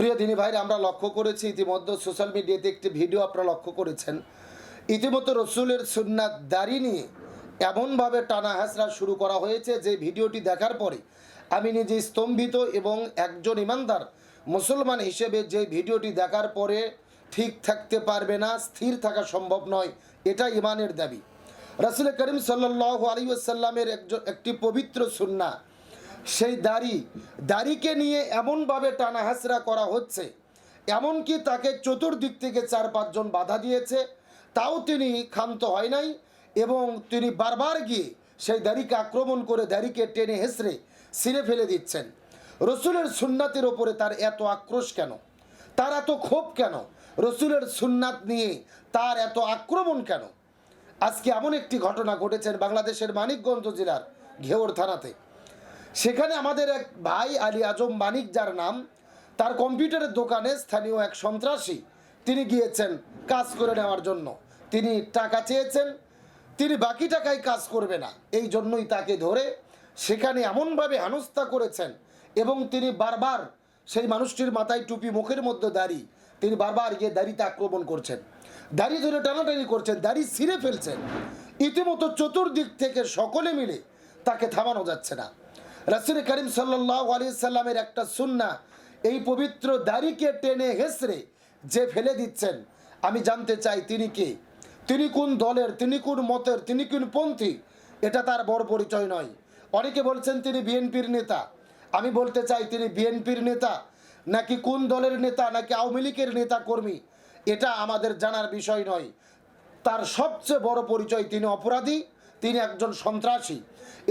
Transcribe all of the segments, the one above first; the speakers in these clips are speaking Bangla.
প্রিয় দিনী ভাইরা, আমরা লক্ষ্য করেছি ইতিমধ্যে সোশ্যাল মিডিয়াতে একটি ভিডিও আপনারা লক্ষ্য করেছেন। ইতিমধ্যে রসুলের সুন্নাত দাড়ি নিয়ে এমনভাবে টানা হাসরা শুরু করা হয়েছে যে ভিডিওটি দেখার পরে আমি নিজে স্তম্ভিত এবং একজন ইমানদার মুসলমান হিসেবে যে ভিডিওটি দেখার পরে ঠিক থাকতে পারবে না, স্থির থাকা সম্ভব নয় এটা ইমানের দাবি। রাসুল করিম সাল্লাহ আলী আসাল্লামের একজন, একটি পবিত্র সুন্না সেই দাড়ি, দাড়িকে নিয়ে এমনভাবে টানা হাসরা করা হচ্ছে, এমনকি তাকে চতুর্দিক থেকে চার পাঁচজন বাধা দিয়েছে, তাও তিনি ক্ষান্ত হয় নাই এবং তিনি বারবার গিয়ে সেই দাড়িকে আক্রমণ করে দাড়িকে টেনে হেসড়ে ছিঁড়ে ফেলে দিচ্ছেন। রসুলের সুন্নাতের ওপরে তার এত আক্রোশ কেন? তার এত ক্ষোভ কেন? রসুলের সুন্নাত নিয়ে তার এত আক্রমণ কেন? আজকে এমন একটি ঘটনা ঘটেছেন বাংলাদেশের মানিকগঞ্জ জেলার ঘেওর থানাতে। সেখানে আমাদের এক ভাই আলী আজম মানিক, যার নাম, তার কম্পিউটারের দোকানে স্থানীয় এক সন্ত্রাসী, তিনি গিয়েছেন কাজ করে নেওয়ার জন্য। তিনি টাকা চেয়েছেন, তিনি বাকি টাকায় কাজ করবে না। এই জন্যই তাকে ধরে সেখানে এমনভাবে হেনস্থা করেছেন এবং তিনি বারবার সেই মানুষটির মাথায় টুপি মুখের মধ্যে দাড়ি, তিনি বারবার গিয়ে দাড়িতে আক্রমণ করছেন। দাড়ি ধরে টানাটানি করছেন, দাড়ি ছিঁড়ে ফেলছেন। ইতিমতো চতুর্দিক থেকে সকলে মিলে তাকে থামানো যাচ্ছে না। রাসুল করিম সাল্লাহ আলী সাল্লামের একটা সুন্না, এই পবিত্র দাড়িকে টেনে হেসড়ে যে ফেলে দিচ্ছেন, আমি জানতে চাই তিনি কে? তিনি কোন দলের, তিনি কোন মতের, তিনি কোন পন্থী? এটা তার বড় পরিচয় নয়। অনেকে বলছেন তিনি বিএনপির নেতা। আমি বলতে চাই তিনি বিএনপির নেতা, নাকি কোন দলের নেতা, নাকি আওয়ামী লীগের নেতা কর্মী? এটা আমাদের জানার বিষয় নয়। তার সবচেয়ে বড় পরিচয় তিনি অপরাধী, তিনি একজন সন্ত্রাসী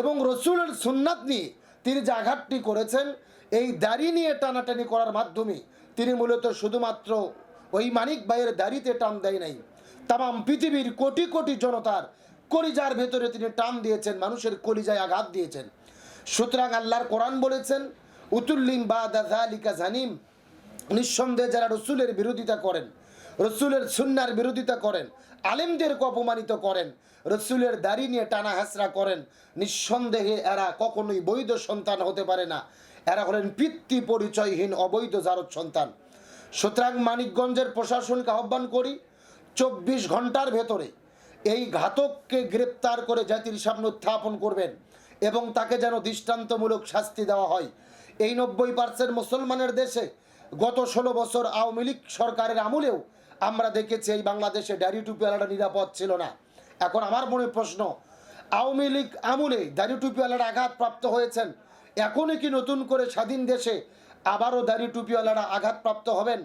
এবং রসুলের সুন্নাত নিয়ে তিনি যে আঘাতটি করেছেন এই দাড়ি নিয়ে টানাটানি করার মাধ্যমে। তিনি মূলত শুধুমাত্র ওই মানিক ভাইয়ের দাড়িতে টান দেয় নাই। তাম পৃথিবীর কোটি কোটি জনতার কলিজার ভেতরে তিনি টান দিয়েছেন, মানুষের কলিজায় আঘাত দিয়েছেন। সুতরাং আল্লাহর কোরআন বলেছেন, উতুল্লিম বা দালিকা জানিম। নিঃসন্দেহে যারা রসুলের বিরোধিতা করেন, রসুলের সুন্নার বিরোধিতা করেন, আলেমদেরকে অপমানিত করেন রসুলের দাড়ি নিয়ে টানা হাসরা করেন, নিঃসন্দেহে এরা কখনোই বৈধ সন্তান হতে পারে না। এরা হলেন পিতৃ পরিচয়হীন অবৈধ জারদ সন্তান। সুতরাং মানিকগঞ্জের প্রশাসনকে আহ্বান করি, চব্বিশ ঘণ্টার ভেতরে এই ঘাতককে গ্রেপ্তার করে জাতির সামনে উত্থাপন করবেন এবং তাকে যেন দৃষ্টান্তমূলক শাস্তি দেওয়া হয়। এই নব্বই পার্সেন্ট মুসলমানের দেশে গত ষোলো বছর আওয়ামী লীগ সরকারের আমলেও আমরা দেখেছি এই বাংলাদেশে ডারি টুপিওয়ালাটা নিরাপদ ছিল না। এখন আমার মনে প্রশ্ন, আওয়ামী লীগ আমলে দাড়ি টুপিওয়ালারা আঘাতপ্রাপ্ত হয়েছেন? এখনই কি নতুন করে স্বাধীন দেশে আবারও দাড়ি টুপিওয়ালারা আঘাতপ্রাপ্ত হবেন?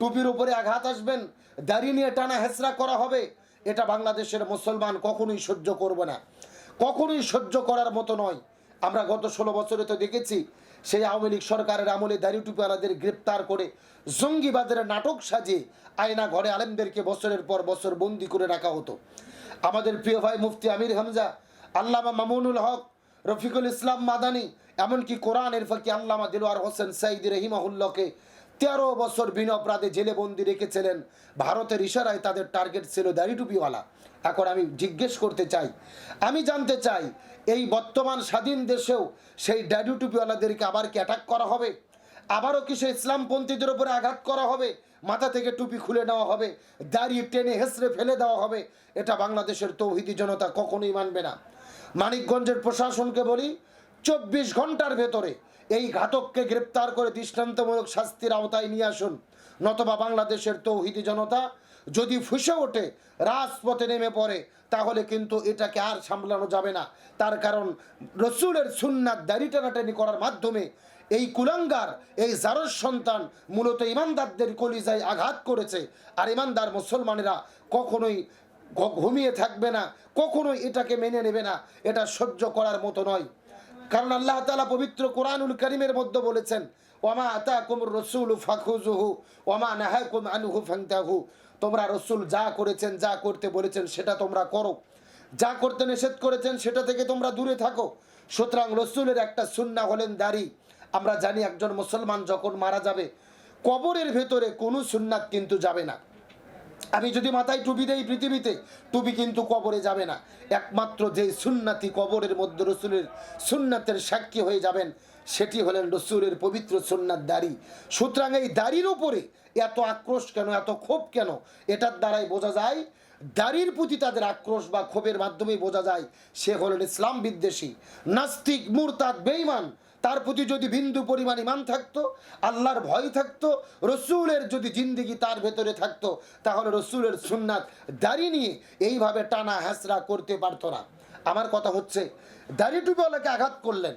টুপির উপরে আঘাত আসবেন, দাড়ি নিয়ে টানা হেসরা করা হবে? এটা বাংলাদেশের মুসলমান কখনোই সহ্য করবে না। কখনোই সহ্য করার মতো নয়। আমরা গত ষোলো বছরে তো দেখেছি, সেই আওয়ামী লীগ সরকারের আমলে দাড়ি টুপিওয়ালাদের গ্রেপ্তার করে জঙ্গিবাদের নাটক সাজিয়ে আয়না ঘরে আলেমদেরকে বছরের পর বছর বন্দি করে রাখা হতো। আমাদের প্রিয় ভাই মুফতি আমির হামজা, আল্লামা মামুনুল হক, রফিকুল ইসলাম মাদানি, এমনকি কোরআনের ফাঁকি আল্লামা দিলওয়ার হোসেন সাইদ রহিমাহুল্লকে তেরো বছর বিনা অপরাধে জেলে বন্দি রেখেছিলেন। ভারতের ইশারায় তাদের টার্গেট ছিল দাড়ি টুপিওয়ালা। এখন আমি জিজ্ঞেস করতে চাই, আমি জানতে চাই, এই বর্তমান স্বাধীন দেশেও সেই দাড়ি টুপিওয়ালাদেরকে আবার কি অ্যাটাক করা হবে? আবারও কি সে ইসলামপন্থীদের উপরে আঘাত করা হবে, মাথা থেকে টুপি খুলে নেওয়া হবে দাঁড়িয়ে টেনে হেসড়ে ফেলে দেওয়া হবে, এটা বাংলাদেশের তৌহিদি জনতা কখনোই মানবে না। মানিকগঞ্জের প্রশাসনকে বলি, চব্বিশ ঘণ্টার ভেতরে এই ঘাতককে গ্রেপ্তার করে দৃষ্টান্তমূলক শাস্তির আওতায় নিয়ে আসুন। নতবা বাংলাদেশের তৌহিদি জনতা যদি ফুসে ওঠে, রাজপথে নেমে পড়ে, তাহলে কিন্তু এটাকে আর সামলানো যাবে না। তার কারণ রসুলের সুন্নাত দাড়ি টানাটানি করার মাধ্যমে এই কুলাঙ্গার, এই জারস সন্তান মূলত ইমানদারদের কলিজায় আঘাত করেছে। আর ইমানদার মুসলমানেরা কখনোই ঘুমিয়ে থাকবে না, কখনোই এটাকে মেনে নেবে না, এটা সহ্য করার মতো নয়। কারণ আল্লাহ তালা পবিত্র কোরআনুল করিমের মধ্যে বলেছেন, ওমা আতা কুমুর রসুল ফাখুজুহু ওমা নাহাকুম আনুহু ফাংতাহু তোমরা রসুল যা করেছেন, যা করতে বলেছেন, সেটা তোমরা করো। যা করতে নিষেধ করেছেন, সেটা থেকে তোমরা দূরে থাকো। সুতরাং রসুলের একটা সুন্না হলেন দাড়ি। আমরা জানি একজন মুসলমান যখন মারা যাবে, কবরের ভেতরে কোনো সুন্নাত কিন্তু যাবে না। আমি যদি মাথায় টুপি দেই পৃথিবীতে, টুপি কিন্তু কবরে যাবে না। একমাত্র যে সুন্নাতি কবরের মধ্যে রসুলের সুন্নাতের সাক্ষী হয়ে যাবেন, সেটি হলেন রসুলের পবিত্র সুন্নাত দাড়ি। সুতরাং এই দাড়ির উপরে এত আক্রোশ কেন, এত ক্ষোভ কেন, এটার দ্বারাই বোঝা যায়, দাড়ির প্রতি তাদের আক্রোশ বা ক্ষোভের মাধ্যমেই বোঝা যায়, সে হলেন ইসলাম বিদ্বেষী, নাস্তিক, মুরতাদ বেইমান তার প্রতি যদি বিন্দু পরিমাণ ইমান থাকতো, আল্লাহর ভয় থাকতো, রসুলের যদি জিন্দিগি তার ভেতরে থাকতো, তাহলে রসুলের সুন্নাত দাড়ি নিয়ে এইভাবে টানা হ্যাঁচড়া করতে পারতো না। আমার কথা হচ্ছে, দাড়ি টুপিওয়ালাকে আঘাত করলেন।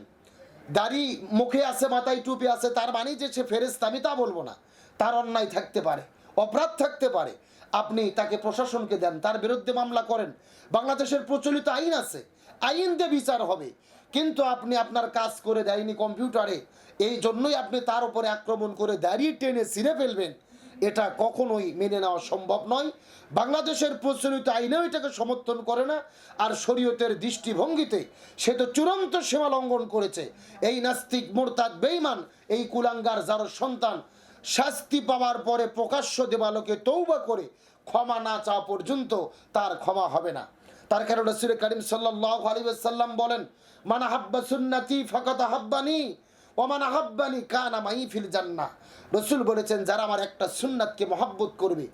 দাড়ি মুখে আছে, মাথায় টুপি আছে, তার মানে যে সে ফেরেস্তা আমি তা বলব না। তার অন্যায় থাকতে পারে, অপরাধ থাকতে পারে। আপনি তাকে প্রশাসনকে দেন, তার বিরুদ্ধে মামলা করেন। বাংলাদেশের প্রচলিত আইন আছে, আইন দিয়ে বিচার হবে। কিন্তু আপনি আপনার কাজ করে দেয়নি কম্পিউটারে। এই জন্যই আপনি তার উপরে আক্রমণ করে দাঁড়িয়ে টেনে ছিঁড়ে ফেলবেন। এটা কখনোই মেনে নেওয়া সম্ভব নয়। বাংলাদেশের প্রচলিত আইনেও এটাকে সমর্থন করে না, আর শরীয়তের দৃষ্টিভঙ্গিতে সে তো চূড়ান্ত সীমা লঙ্ঘন করেছে। এই নাস্তিক মোরতাদ বেইমান, এই কুলাঙ্গার যার সন্তান, শাস্তি পাওয়ার পরে প্রকাশ্য দেবালোকে তৌবা করে ক্ষমা না চাওয়া পর্যন্ত তার ক্ষমা হবে না। তার কারণ রসুল করিম সাল্লাহ আলী সাল্লাম বলেন, মানা হাব্বা সুন্নাতি ফকত হাব্বানি ওমান আহাব্বানি কানা মাই ফিল জান্নাহ। রসুল বলেছেন, যারা আমার একটা সুন্নাতকে মহাব্বত করবে,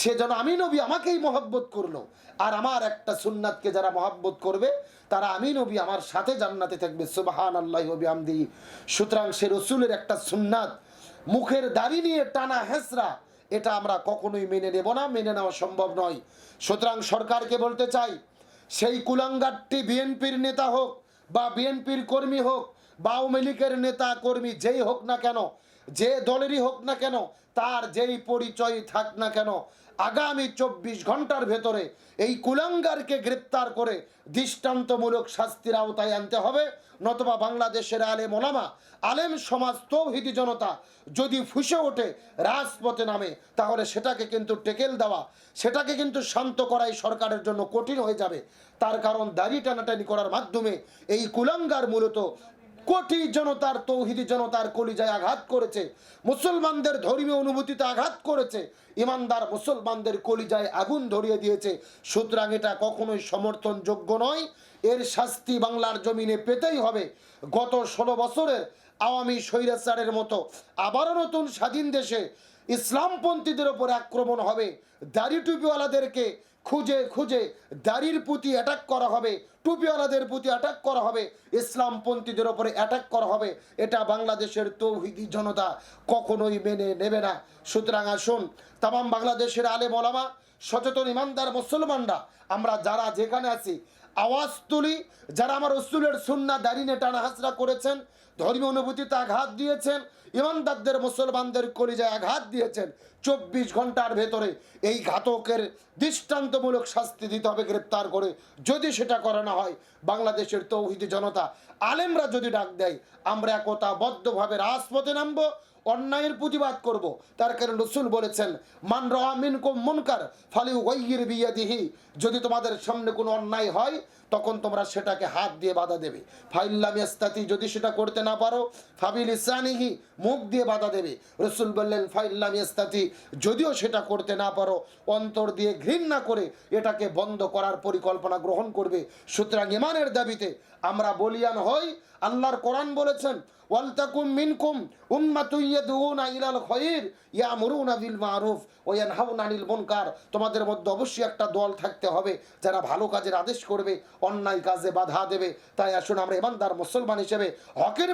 সে যেন আমি নবী আমাকেই মহাব্বত করল। আর আমার একটা সুন্নাতকে যারা মহাব্বত করবে, তারা আমি নবী আমার সাথে জান্নাতে থাকবে। সুবাহান আল্লাহ আমদি সুতরাং সে রসুলের একটা সুন্নাত, মুখের দাড়ি নিয়ে টানা হেসরা এটা আমরা কখনোই মেনে নেব না, মেনে নেওয়া সম্ভব নয়। সুতরাং সরকারকে বলতে চাই সেই কুলাঙ্গারটি বিএনপির নেতা হোক বা বিএনপির কর্মী হোক বা আওয়ামী লীগের নেতা কর্মী যেই হোক না কেন যে দলেরই হোক না কেন, তার যেই পরিচয় থাক না কেন, আগামী চব্বিশ ঘণ্টার ভেতরে এই কুলাঙ্গারকে গ্রেপ্তার করে দৃষ্টান্তমূলক শাস্তির আওতায় আনতে হবে। নতবা বাংলাদেশের আলেম ওলামা, আলেম সমাজ তৌহিদি জনতা যদি ফুসে ওঠে রাজপথে নামে, তাহলে সেটাকে কিন্তু টেকেল দেওয়া, সেটাকে কিন্তু শান্ত করাই সরকারের জন্য কঠিন হয়ে যাবে। তার কারণ দাড়ি টানাটানি করার মাধ্যমে এই কুলাঙ্গার মূলত কোটি জনতার তৌহিদি জনতার কলিজায় আঘাত করেছে, মুসলমানদের ধর্মীয় অনুভূতিতে আঘাত করেছে, ইমানদার মুসলমানদের কলিজায় আগুন ধরিয়ে দিয়েছে। সুতরাং এটা কখনোই সমর্থনযোগ্য নয়। এর শাস্তি বাংলার জমিনে পেতেই হবে। গত ষোলো বছরের আওয়ামী স্বৈরাচারের মতো আবারও নতুন স্বাধীন দেশে ইসলামপন্থীদের ওপর আক্রমণ হবে। দাড়ি টুপিওয়ালাদেরকে খুঁজে খুঁজে দাড়ির প্রতি অ্যাটাক করা হবে, টুপিওয়ালাদের প্রতি অ্যাটাক করা হবে, ইসলামপন্থীদের ওপরে অ্যাটাক করা হবে। এটা বাংলাদেশের তৌহিদি জনতা কখনোই মেনে নেবে না। সুতরাং আসুন তাম বাংলাদেশের আলে মলামা সচেতন ইমানদার মুসলমানরা, আমরা যারা যেখানে আছি আওয়াজ তুলি, যারা আমার রসুলের সুন্না দাঁড়িয়ে টানা হাসরা করেছেন, ধর্মীয় অনুভূতিতে আঘাত দিয়েছেন, ইমানদারদের, মুসলমানদের কলিজায় আঘাত দিয়েছেন, চব্বিশ ঘণ্টার ভেতরে এই ঘাতকের দৃষ্টান্তমূলক শাস্তি দিতে হবে, গ্রেপ্তার করে যদি সেটা করা না হয়, বাংলাদেশের তৌহিদি জনতা, আলেমরা যদি ডাক দেয়, আমরা একতাবদ্ধভাবে রাজপথে নামবো অন্যায়ের প্রতিবাদ করব। তার কারণ রসুল বলেছেন, মান রহামিন কুম মুনকার ফালি ওয়াইয়ের বিয়াদিহি। যদি তোমাদের সামনে কোনো অন্যায় হয়, তখন তোমরা সেটাকে হাত দিয়ে বাধা দেবে। ফাইল্লাম ইস্তাতি যদি সেটা করতে না পারো ফাবিল ইসানিহি মুখ দিয়ে বাধা দেবে। রসুল বললেন, ফাইল্লাম ইস্তাতি যদিও সেটা করতে না পারো, অন্তর দিয়ে ঘৃণা করে এটাকে বন্ধ করার পরিকল্পনা গ্রহণ করবে। সুতরাং ইমানের দাবিতে আমরা বলিয়ান হই, আল্লাহর কোরআন বলেছেন ওয়ালতাকুম মিনকুম উম্মাতুন ইয়াদউনা ইলাল খায়র ইয়ামুরুনা বিল মারুফ ওয়া ইয়ানহাউনা আনিল মুনকার। তোমাদের মধ্যে অবশ্যই একটা দল থাকতে হবে, যারা ভালো কাজের আদেশ করবে, অন্যায় কাজে বাধা দেবে। তাই আসুন আমরা ইমানদার মুসলমান হিসেবে হকের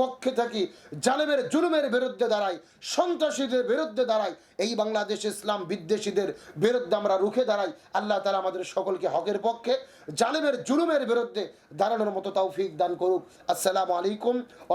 পক্ষে থাকি, জালেমের জুলুমের বিরুদ্ধে দাঁড়াই, সন্ত্রাসীদের বিরুদ্ধে দাঁড়াই। এই বাংলাদেশ, ইসলাম বিদ্বেষীদের বিরুদ্ধে আমরা রুখে দাঁড়াই। আল্লাহ তালা আমাদের সকলকে হকের পক্ষে, জালেমের জুলুমের বিরুদ্ধে দাঁড়ানোর মতো তৌফিক দান করুক। আসসালামু আলাইকুম ও